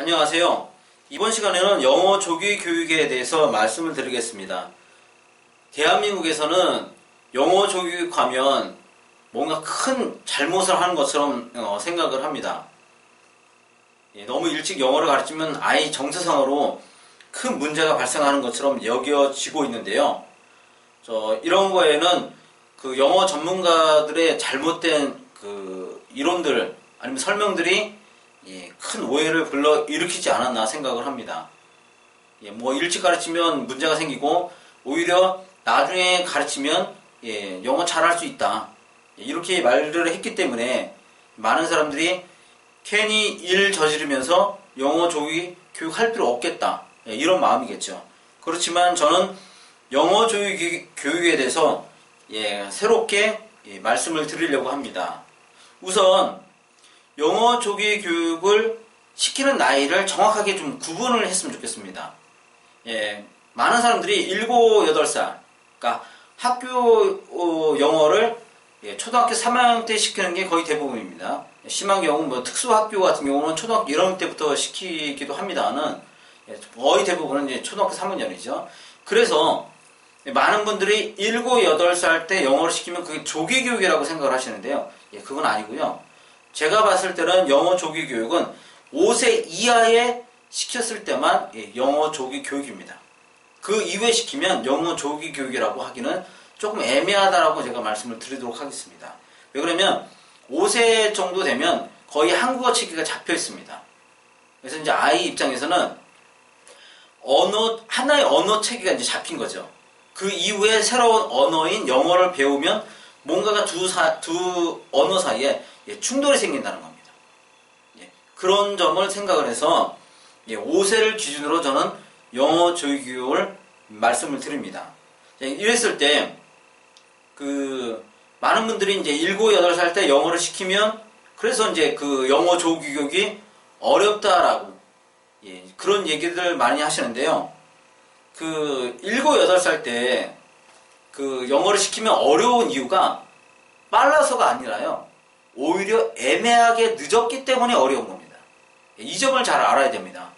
안녕하세요. 이번 시간에는 영어 조기 교육에 대해서 말씀을 드리겠습니다. 대한민국에서는 영어 조교육 하면 뭔가 큰 잘못을 하는 것처럼 어, 생각을 합니다. 예, 너무 일찍 영어를 가르치면 아이 정서상으로 큰 문제가 발생하는 것처럼 여겨지고 있는데요. 저 이런 거에는 그 영어 전문가들의 잘못된 그 이론들 아니면 설명들이 예, 큰 오해를 불러 일으키지 않았나 생각을 합니다. 예, 뭐 일찍 가르치면 문제가 생기고 오히려 나중에 가르치면 예, 영어 잘할 수 있다. 예, 이렇게 말을 했기 때문에 많은 사람들이 괜히 일 저지르면서 영어 조기 교육할 필요 없겠다. 예, 이런 마음이겠죠. 그렇지만 저는 영어 조기 교육에 대해서 예, 새롭게 예, 말씀을 드리려고 합니다. 우선 영어 조기 교육을 시키는 나이를 정확하게 좀 구분을 했으면 좋겠습니다. 예, 많은 사람들이 7, 8살, 그러니까 학교 어, 영어를 예, 초등학교 3학년 때 시키는 게 거의 대부분입니다. 심한 경우 뭐 특수학교 같은 경우는 초등학교 1학년 때부터 시키기도 합니다는 예, 거의 대부분은 이제 초등학교 3학년이죠. 그래서 많은 분들이 7, 8살 때 영어를 시키면 그게 조기 교육이라고 생각을 하시는데요. 예, 그건 아니고요. 제가 봤을 때는 영어 조기 교육은 5세 이하에 시켰을 때만 예, 영어 조기 교육입니다. 그 이후에 시키면 영어 조기 교육이라고 하기는 조금 애매하다라고 제가 말씀을 드리도록 하겠습니다. 왜 그러면 5세 정도 되면 거의 한국어 체계가 잡혀 있습니다. 그래서 이제 아이 입장에서는 언어 하나의 언어 체계가 이제 잡힌 거죠. 그 이후에 새로운 언어인 영어를 배우면 뭔가가 두, 사, 두 언어 사이에 예, 충돌이 생긴다는 겁니다. 예, 그런 점을 생각을 해서 예, 5세를 기준으로 저는 영어 조교육을 말씀을 드립니다. 예, 이랬을 때, 그, 많은 분들이 이제 7, 8살 때 영어를 시키면, 그래서 이제 그 영어 조교육이 어렵다라고, 예, 그런 얘기들 많이 하시는데요. 그, 7, 8살 때, 그 영어를 시키면 어려운 이유가 빨라서가 아니라요. 오히려 애매하게 늦었기 때문에 어려운 겁니다. 이 점을 잘 알아야 됩니다.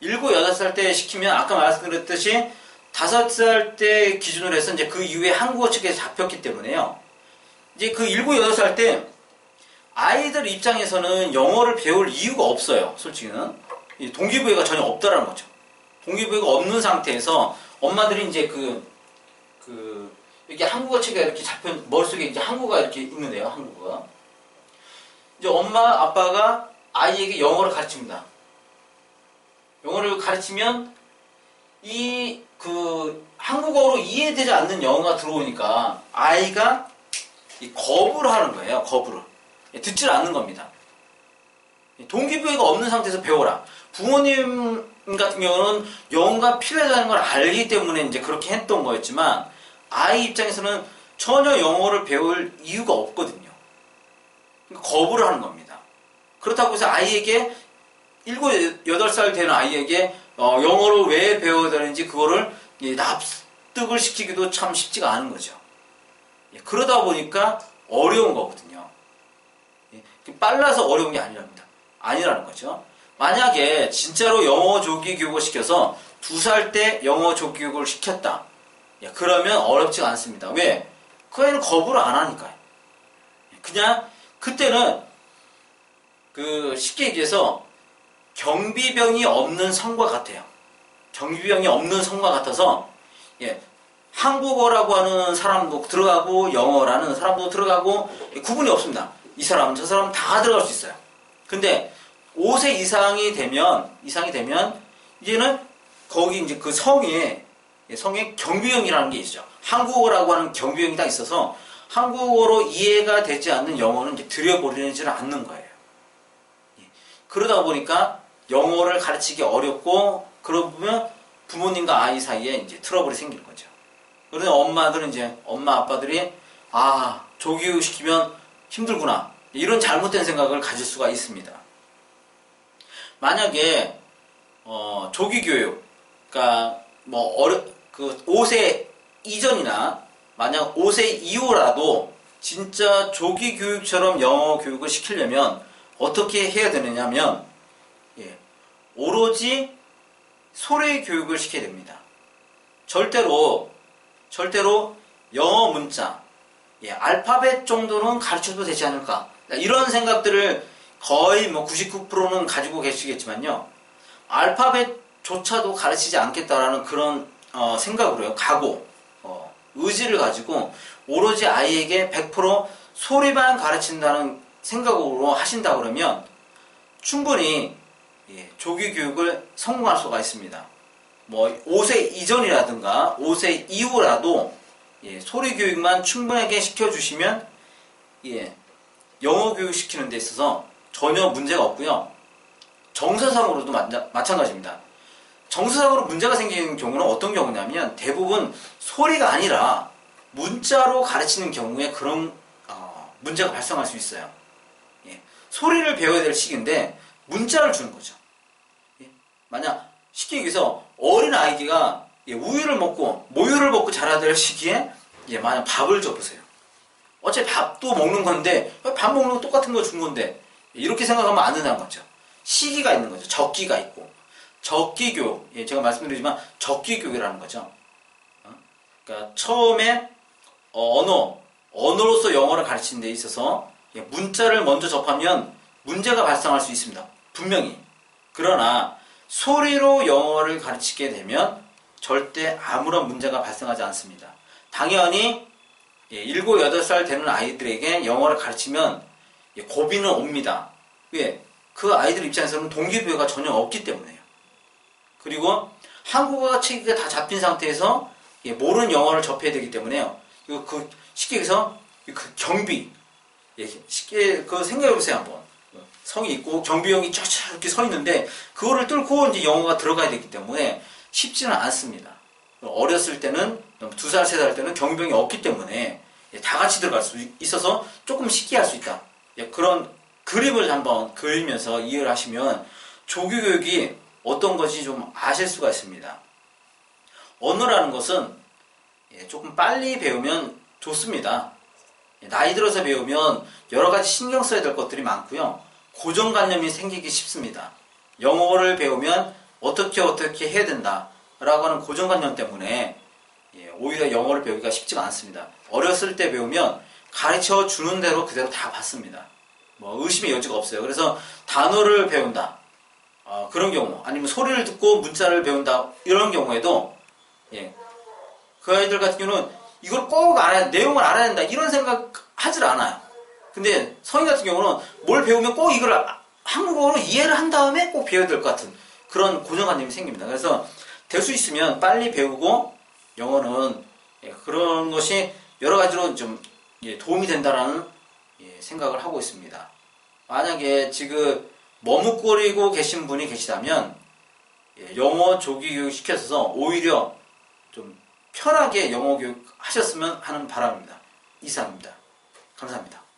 7, 8살 때 시키면 아까 말씀드렸듯이 5살 때 기준으로 해서 이제 그 이후에 한국어 측에 잡혔기 때문에요. 이제 그 7, 8살 때 아이들 입장에서는 영어를 배울 이유가 없어요. 솔직히는. 동기부여가 전혀 없다라는 거죠. 동기부여가 없는 상태에서 엄마들이 이제 그, 그, 이게 한국어 책이 이렇게 잡혀, 머릿속에 이제 한국어가 이렇게 있는데요, 한국어가. 이제 엄마, 아빠가 아이에게 영어를 가르칩니다. 영어를 가르치면 이 그 한국어로 이해되지 않는 영어가 들어오니까 아이가 이 거부를 하는 거예요. 거부를 듣질 않는 겁니다. 동기부여가 없는 상태에서 배워라. 부모님 같은 경우는 영어가 필요하다는 걸 알기 때문에 이제 그렇게 했던 거였지만 아이 입장에서는 전혀 영어를 배울 이유가 없거든요. 그러니까 거부를 하는 겁니다. 그렇다고 해서 아이에게 7, 8살 되는 아이에게 어, 영어를 왜 배워야 되는지 그거를 예, 납득을 시키기도 참 쉽지가 않은 거죠. 예, 그러다 보니까 어려운 거거든요. 예, 빨라서 어려운 게 아니랍니다. 아니라는 거죠. 만약에 진짜로 영어 조기 교육을 시켜서 두 살 때 영어 조기 교육을 시켰다. 예, 그러면 어렵지가 않습니다. 왜? 그 애는 거부를 안 하니까요. 그냥 그때는 그 쉽게 얘기해서 경비병이 없는 성과 같아요. 경비병이 없는 성과 같아서 예, 한국어라고 하는 사람도 들어가고 영어라는 사람도 들어가고 예, 구분이 없습니다. 이 사람 저 사람 다 들어갈 수 있어요. 근데 5세 이상이 되면 이상이 되면 이제는 거기 이제 그 성에 예, 성에 경비형이라는 게 있죠. 한국어라고 하는 경비형이 딱 있어서 한국어로 이해가 되지 않는 영어는 이제 들여버리지는 않는 거예요. 예, 그러다 보니까 영어를 가르치기 어렵고 그러면 부모님과 아이 사이에 이제 트러블이 생기는 거죠. 그래서 엄마들은 이제 엄마 아빠들이 아 조교육 시키면 힘들구나 이런 잘못된 생각을 가질 수가 있습니다. 만약에 어, 조기 교육, 그러니까 뭐 어려 그 5세 이전이나 만약 5세 이후라도 진짜 조기 교육처럼 영어 교육을 시키려면 어떻게 해야 되느냐면 예, 오로지 소리 교육을 시켜야 됩니다. 절대로 절대로 영어 문자, 예, 알파벳 정도는 가르쳐도 되지 않을까 이런 생각들을 거의 뭐 99%는 가지고 계시겠지만요. 알파벳조차도 가르치지 않겠다라는 그런 어, 생각으로요. 각오, 어, 의지를 가지고 오로지 아이에게 100% 소리만 가르친다는 생각으로 하신다 그러면 충분히 예, 조기 교육을 성공할 수가 있습니다. 뭐 5세 이전이라든가 5세 이후라도 예, 소리 교육만 충분하게 시켜주시면 예, 영어 교육 시키는 데 있어서 전혀 문제가 없고요. 정서상으로도 마찬가지입니다. 정서상으로 문제가 생기는 경우는 어떤 경우냐면 대부분 소리가 아니라 문자로 가르치는 경우에 그런 어, 문제가 발생할 수 있어요. 예, 소리를 배워야 될 시기인데 문자를 주는 거죠. 예, 만약 쉽게 얘기해서 어린 아이가 예, 우유를 먹고 모유를 먹고 자라야 될 시기에 예, 만약 밥을 줘보세요. 어차피 밥도 먹는 건데 밥 먹는 거 똑같은 거 준 건데 이렇게 생각하면 안 된다는 거죠. 시기가 있는 거죠. 적기가 있고 적기교육 예, 제가 말씀드리지만 적기교육이라는 거죠. 어? 그러니까 처음에 어, 언어 언어로서 영어를 가르치는 데 있어서 예, 문자를 먼저 접하면 문제가 발생할 수 있습니다. 분명히 그러나 소리로 영어를 가르치게 되면 절대 아무런 문제가 발생하지 않습니다. 당연히 7, 8살 되는 아이들에게 영어를 가르치면 예, 고비는 옵니다. 왜? 그 아이들 입장에서는 동기부여가 전혀 없기 때문에요. 그리고 한국어 책이 다 잡힌 상태에서 예, 모르는 영어를 접해야 되기 때문에요. 이거 그 쉽게 얘기해서 그 경비 예, 쉽게 그 생각해 보세요 한번. 성이 있고 경비용이 쫙쫙 이렇게 서 있는데 그거를 뚫고 이제 영어가 들어가야 되기 때문에 쉽지는 않습니다. 어렸을 때는 두 살, 세 살 때는 경비용이 없기 때문에 예, 다 같이 들어갈 수 있어서 조금 쉽게 할 수 있다. 예, 그런 그림을 한번 그리면서 이해를 하시면 조교 교육이 어떤 것이 좀 아실 수가 있습니다. 언어라는 것은 예, 조금 빨리 배우면 좋습니다. 나이 들어서 배우면 여러 가지 신경 써야 될 것들이 많고요. 고정관념이 생기기 쉽습니다. 영어를 배우면 어떻게 어떻게 해야 된다라고 하는 고정관념 때문에 오히려 영어를 배우기가 쉽지가 않습니다. 어렸을 때 배우면 가르쳐 주는 대로 그대로 다 받습니다. 뭐 의심의 여지가 없어요. 그래서 단어를 배운다. 어, 그런 경우 아니면 소리를 듣고 문자를 배운다 이런 경우에도 예, 그 아이들 같은 경우는 이걸 꼭 알아야 내용을 알아야 된다 이런 생각 하질 않아요. 근데 성인 같은 경우는 뭘 배우면 꼭 이걸 아, 한국어로 이해를 한 다음에 꼭 배워야 될 것 같은 그런 고정관념이 생깁니다. 그래서 될 수 있으면 빨리 배우고 영어는 예, 그런 것이 여러 가지로 좀 예, 도움이 된다라는 예, 생각을 하고 있습니다. 만약에 지금 머뭇거리고 계신 분이 계시다면 영어 조기 교육 시켜서 오히려 좀 편하게 영어 교육 하셨으면 하는 바람입니다. 이상입니다. 감사합니다.